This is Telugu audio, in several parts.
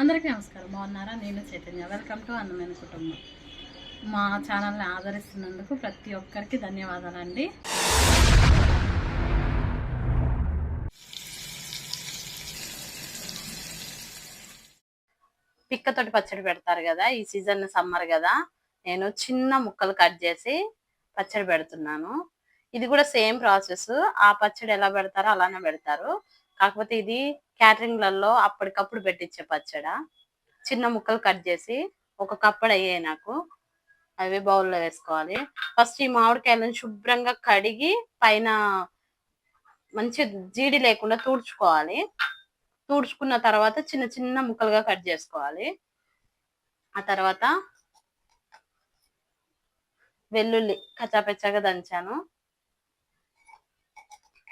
అందరికీ నమస్కారం. బాగున్నారా? నేను చైతన్య. వెల్కమ్ టు అన్నమైన కుటుంబం మా ఛానల్ని ఆదరిస్తున్నందుకు ప్రతి ఒక్కరికి ధన్యవాదాలండి. పిక్కతోటి పచ్చడి పెడతారు కదా ఈ సీజన్ సమ్మర్ కదా నేను చిన్న ముక్కలు కట్ చేసి పచ్చడి పెడుతున్నాను. ఇది కూడా సేమ్ ప్రాసెస్. ఆ పచ్చడి ఎలా పెడతారో అలానే పెడతారు. కాకపోతే ఇది క్యాటరింగ్లలో అప్పటికప్పుడు పెట్టించే పచ్చడ. చిన్న ముక్కలు కట్ చేసి ఒక కప్పడ అయ్యాయి నాకు. అవి బౌల్లో వేసుకోవాలి. ఫస్ట్ ఈ మామిడికాయలను శుభ్రంగా కడిగి పైన మంచి జీడి లేకుండా తుడుచుకోవాలి. తుడుచుకున్న తర్వాత చిన్న చిన్న ముక్కలుగా కట్ చేసుకోవాలి. ఆ తర్వాత వెల్లుల్లి కచ్చాపెచ్చాగా దంచాను.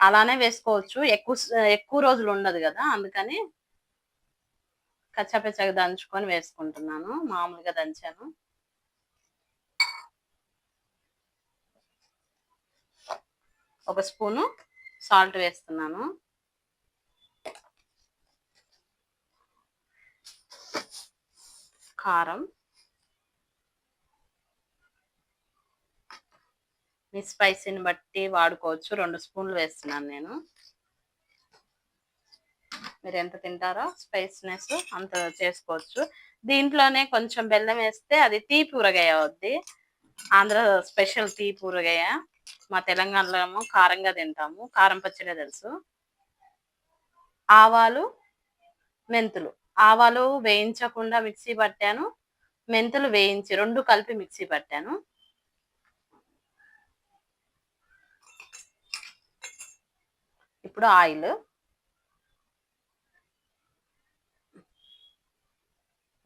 అలానే వేసుకోవచ్చు. ఎక్కువ ఎక్కువ రోజులు ఉండదు కదా అందుకని కచ్చాపెచ్చాగా దంచుకొని వేసుకుంటున్నాను. మామూలుగా దంచాను. ఒక స్పూను సాల్ట్ వేస్తున్నాను. కారం. మీ స్పైసీని బట్టి వాడుకోవచ్చు. రెండు స్పూన్లు వేస్తున్నాను నేను. మీరు ఎంత తింటారో స్పైస్నెస్ అంత చేసుకోవచ్చు. దీంట్లోనే కొంచెం బెల్లం వేస్తే అది తీపి ఊరగాయ అవుద్ది. ఆంధ్ర స్పెషల్ తీపి ఊరగాయ మా తెలంగాణలో ఏమో కారంగా తింటాము. కారం పచ్చడి తెలుసు. ఆవాలు మెంతులు. ఆవాలు వేయించకుండా మిక్సీ పట్టాను. మెంతులు వేయించి రెండు కలిపి మిక్సీ పట్టాను. ఇప్పుడు ఆయిల్.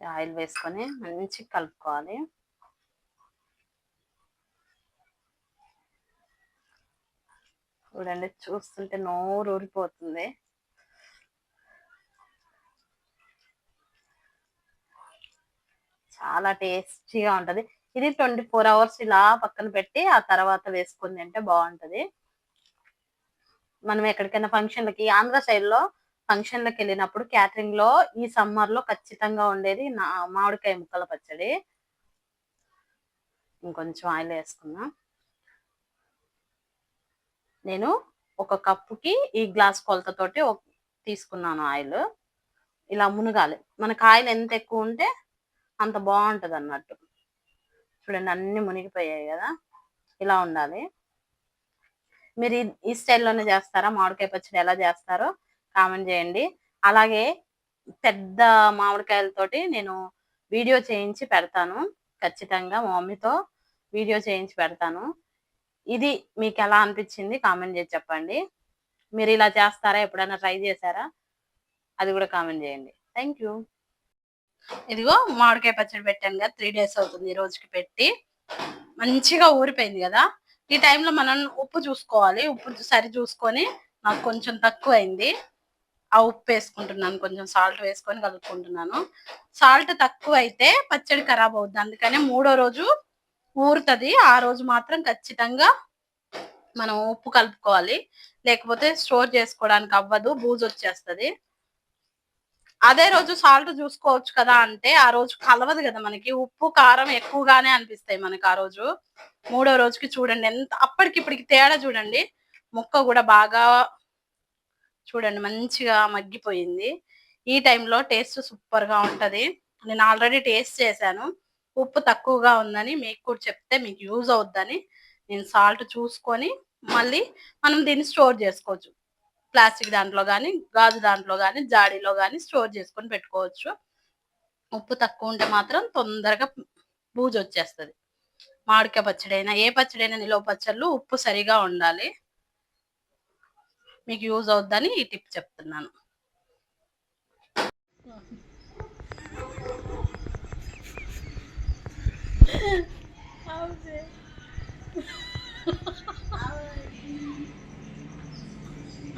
ఆయిల్ వేసుకొని మంచి కలుపుకోవాలి. చూడండి చూస్తుంటే నోరు ఊరిపోతుంది. చాలా టేస్టీగా ఉంటది. ఇది ట్వంటీ ఫోర్ అవర్స్ ఇలా పక్కన పెట్టి ఆ తర్వాత వేసుకుని తింటే బాగుంటది. మనం ఎక్కడికైనా ఫంక్షన్లకి ఆంధ్ర సైడ్లో ఫంక్షన్లకు వెళ్ళినప్పుడు క్యాటరింగ్లో ఈ సమ్మర్లో ఖచ్చితంగా ఉండేది నా మామిడికాయ ముక్కల పచ్చడి. ఇంకొంచెం ఆయిల్ వేసుకున్నా. నేను ఒక కప్పుకి ఈ గ్లాస్ కొలతతోటి తీసుకున్నాను ఆయిల్. ఇలా మునగాలి. మనకు ఆయిల్ ఎంత ఎక్కువ ఉంటే అంత బాగుంటుంది అన్నట్టు చూడండి అన్ని మునిగిపోయాయి కదా. ఇలా ఉండాలి. మీరు ఈ- స్టైల్లోనే చేస్తారా? మామిడికాయ పచ్చడి ఎలా చేస్తారో కామెంట్ చేయండి. అలాగే పెద్ద మామిడికాయలతోటి నేను వీడియో చేయించి పెడతాను. ఖచ్చితంగా మా మమ్మీతో వీడియో చేయించి పెడతాను. ఇది మీకు ఎలా అనిపించింది కామెంట్ చేసి చెప్పండి. మీరు ఇలా చేస్తారా? ఎప్పుడైనా ట్రై చేశారా? అది కూడా కామెంట్ చేయండి. థ్యాంక్ యూ ఇదిగో మామిడికాయ పచ్చడి పెట్టాను కదా త్రీ డేస్ అవుతుంది ఈ రోజుకి పెట్టి. మంచిగా ఊరిపోయింది కదా. ఈ టైంలో మనం ఉప్పు చూసుకోవాలి. ఉప్పు సరి చూసుకొని నాకు కొంచెం తక్కువ అయింది ఆ ఉప్పు వేసుకుంటున్నాను. కొంచెం సాల్ట్ వేసుకొని కలుపుకుంటున్నాను. సాల్ట్ తక్కువ అయితే పచ్చడి ఖరాబ్ అవుద్ది. అందుకనే మూడో రోజు ఊరుతుంది. ఆ రోజు మాత్రం ఖచ్చితంగా మనం ఉప్పు కలుపుకోవాలి. లేకపోతే స్టోర్ చేసుకోవడానికి అవ్వదు. బూజు వచ్చేస్తుంది. అదే రోజు సాల్ట్ చూసుకోవచ్చు కదా అంటే ఆ రోజు కలవదు కదా మనకి. ఉప్పు కారం ఎక్కువగానే అనిపిస్తాయి మనకి ఆ రోజు. మూడో రోజుకి చూడండి. ఎంత అప్పటికిప్పటికి తేడా చూడండి. ముక్క కూడా బాగా చూడండి మంచిగా మగ్గిపోయింది. ఈ టైంలో టేస్ట్ సూపర్గా నేను ఆల్రెడీ టేస్ట్ చేశాను. ఉప్పు తక్కువగా ఉందని మీకు కూడా చెప్తే మీకు యూజ్ అవుద్దని నేను సాల్ట్ చూసుకొని మళ్ళీ మనం దీన్ని స్టోర్ చేసుకోవచ్చు. ప్లాస్టిక్ దాంట్లో కానీ గాజు దాంట్లో కానీ జాడీలో కానీ స్టోర్ చేసుకొని పెట్టుకోవచ్చు. ఉప్పు తక్కువ ఉంటే మాత్రం తొందరగా బూజు వచ్చేస్తుంది. మామిడికాయ పచ్చడైనా ఏ పచ్చడి అయినా నిలవ పచ్చళ్ళు ఉప్పు సరిగా ఉండాలి. మీకు యూజ్ అవుద్దని ఈ టిప్ చెప్తున్నాను.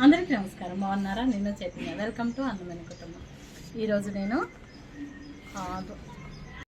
అందరికీ నమస్కారం. బాగున్నారా? నిన్న చైతన్య. వెల్కమ్ టు అందమైన కుటుంబం. ఈరోజు నేను కాదు